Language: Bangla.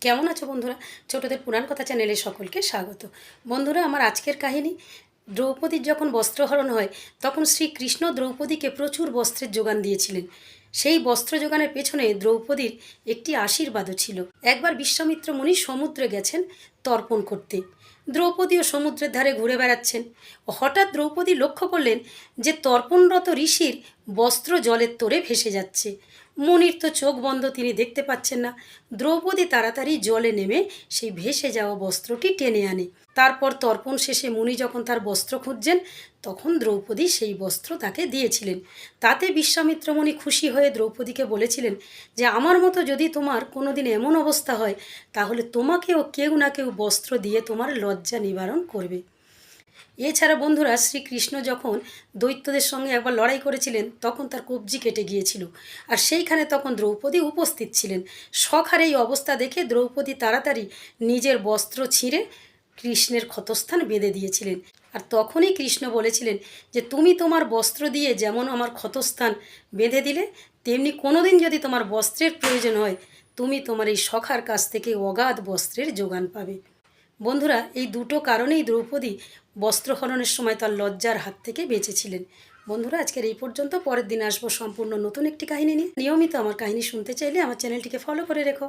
কেমন আছো বন্ধুরা? ছোটদের পুরাণ কথা চ্যানেলে সকলকে স্বাগত। বন্ধুরা, আমার আজকের কাহিনী, দ্রৌপদীর যখন বস্ত্রহরণ হয়, তখন শ্রীকৃষ্ণ দ্রৌপদীকে প্রচুর বস্ত্রের যোগান দিয়েছিলেন। সেই বস্ত্র যোগানের পেছনে দ্রৌপদীর একটি আশীর্বাদও ছিল। একবার বিশ্বামিত্র মুনি সমুদ্রে গেছেন তর্পণ করতে। দ্রৌপদীও সমুদ্রের ধারে ঘুরে বেড়াচ্ছেন। হঠাৎ দ্রৌপদী লক্ষ্য করলেন যে তর্পণরত ঋষির বস্ত্র জলের তোরে ভেসে যাচ্ছে। মনির তো চোখ বন্ধ, তিনি দেখতে পাচ্ছেন না। দ্রৌপদী তাড়াতাড়ি জলে নেমে সেই ভেসে যাওয়া বস্ত্রটি টেনে আনে। তারপর তর্পণ শেষে মুনি যখন তার বস্ত্র খুঁজছেন তখন দ্রৌপদী সেই বস্ত্র তাকে দিয়েছিলেন। তাতে বিশ্বামিত্রমণি খুশি হয়ে দ্রৌপদীকে বলেছিলেন যে, আমার মতো যদি তোমার কোনোদিন এমন অবস্থা হয়, তাহলে তোমাকেও কেউ না কেউ বস্ত্র দিয়ে তোমার লজ্জা নিবারণ করবে। এছাড়া বন্ধুরা, শ্রীকৃষ্ণ যখন দৈত্যদের সঙ্গে একবার লড়াই করেছিলেন, তখন তার কবজি কেটে গিয়েছিল। আর সেইখানে তখন দ্রৌপদী উপস্থিত ছিলেন। সখার এই অবস্থা দেখে দ্রৌপদী তাড়াতাড়ি নিজের বস্ত্র ছিঁড়ে কৃষ্ণের ক্ষতস্থান বেঁধে দিয়েছিলেন। আর তখনই কৃষ্ণ বলেছিলেন যে, তুমি তোমার বস্ত্র দিয়ে যেমন আমার ক্ষতস্থান বেঁধে দিলে, তেমনি কোনোদিন যদি তোমার বস্ত্রের প্রয়োজন হয়, তুমি তোমার এই সখার কাছ থেকে অগাধ বস্ত্রের যোগান পাবে। বন্ধুরা, এই দুটো কারণেই দ্রৌপদী বস্ত্রহরণের সময় তার লজ্জার হাত থেকে বেঁচেছিলেন। বন্ধুরা, আজকের এই পর্যন্ত। পরের দিন আসব সম্পূর্ণ নতুন একটি কাহিনী নিয়ে। নিয়মিত আমার কাহিনী শুনতে চাইলে আমার চ্যানেলটিকে ফলো করে রেখো।